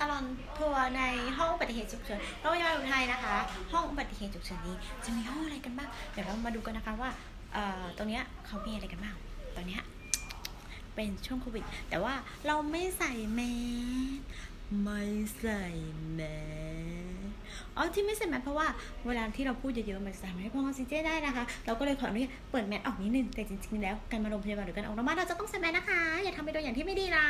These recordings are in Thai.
ตลอดทัวร์ในห้องอุบัติเหตุฉุกเฉินโรงพยาบาลอุทัยนะคะ ห้องอุบัติเหตุฉุกเฉินนี้จะมีห้องอะไรกันบ้างเดี๋ยวเรามาดูกันนะคะว่าตรงเนี้ยเขามีอะไรกันบ้างตอนเนี้ยเป็นช่วงโควิด แต่ว่าเราไม่ใส่แมสไม่ใส่แมสอ๋อที่ไม่ใส่แมสเพราะว่าเวลาที่เราพูดเยอะๆมันจะทำให้พองออกซิเจนได้นะคะ เราก็เลยขออนุญาตเปิดแมสออกนิดนึงแต่จริงๆแล้วการมาโรงพยาบาลหรือการออกนอกบ้านเราจะต้องใส่แมสนะคะ อย่าทำไปโดยอย่างที่ไม่ดีนะ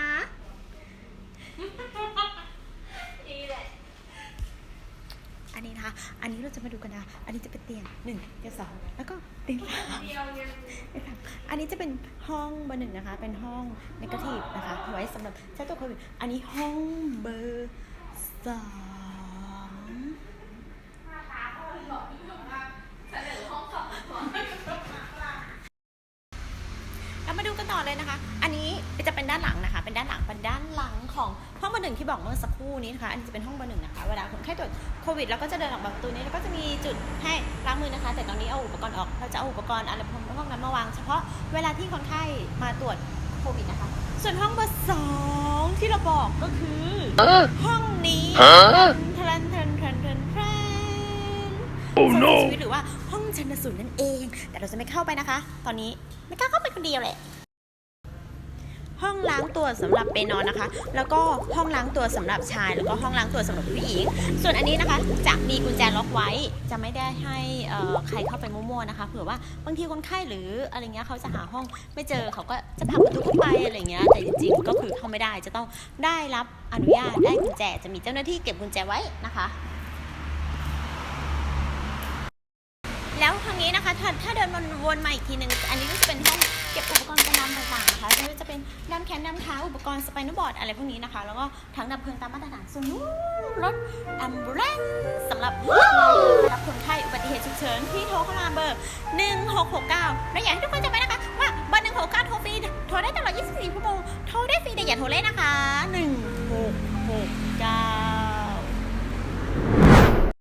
อันนี้นะคะ อันนี้เราจะมาดูกันนะ อันนี้จะเป็นเตียงหนึ่งเตียงสองแล้วก็เตียงสามเตียงสามอันนี้จะเป็นห้องเบอร์หนึ่งนะคะ เป็นห้องนกาทีฟนะคะ ไว้สำหรับใช้ตัวโควิด อันนี้ห้องเบอร์สอง เรา มาดูกันต่อเลยนะคะ อันนี้จะเป็นด้านหลังนะคะ เป็นด้านหลัง เป็นด้านหลังของห้องเบอร์หนึ่งที่บอกเมื่อสักครู่นี้นะคะ อันนี้จะเป็นห้องเบอร์หนึ่งนะคะ เวลาคนไข้ตรวจโควิดเราก็จะเดินออกมาประตูนี้แล้วก็จะมีจุดให้ล้างมือนะคะ แต่ตอนนี้เอาอุปกรณ์ออก เราจะเอาอุปกรณ์อะไรพวกนั้นมาวาง เฉพาะเวลาที่คนไข้มาตรวจโควิดนะคะ ส่วนห้องเบอร์สองที่เราบอกก็คือห้องนี้ทรันทรันทรันทรันทรัน Oh สำหรับ no ชีวิตหรือว่า ห้องชันสูตรนั่นเอง แต่เราจะไม่เข้าไปนะคะ ตอนนี้ไม่กล้าเข้าไปคนเดียวแหละห้องล้างตัวสำหรับเปนอนนะคะ แล้วก็ห้องล้างตัวสำหรับชาย แล้วก็ห้องล้างตัวสำหรับผู้หญิง ส่วนอันนี้นะคะจะมีกุญแจล็อกไว้ จะไม่ได้ให้ใครเข้าไปมั่วๆนะคะ เผื่อว่าบางทีคนไข้หรืออะไรเงี้ยเขาจะหาห้องไม่เจอเขาก็จะผลักประตูเข้าไปอะไรเงี้ย แต่จริงๆก็คือเข้าไม่ได้ จะต้องได้รับอนุญาต ได้กุญแจ จะมีเจ้าหน้าที่เก็บกุญแจไว้นะคะ แล้วทาง นะคะถ้าถ้าเดินวนวนมาอีกทีหนึ่งอันนี้ก็จะเป็นห้องเก็บอุปกรณ์กันน้ำต่างๆนะคะไม่ว่าจะเป็นด้านแขนด้านขาอุปกรณ์สไปนบอร์ดอะไรพวกนี้นะคะ แล้วก็ถังดับเพลิงตามมาตรฐานส่วนนู้นรถแอมบูเลนสำหรับรับคนไข้อุบัติเหตุฉุกเฉินที่โทรเข้ามาเบอร์ 1669 และอยากให้ทุกคนจำไว้นะคะ ว่าเบอร์1669โทรฟรีโทรได้ตลอด 24 ชั่วโมงโทรได้ฟรีแต่อย่าโทรเล่นนะคะ1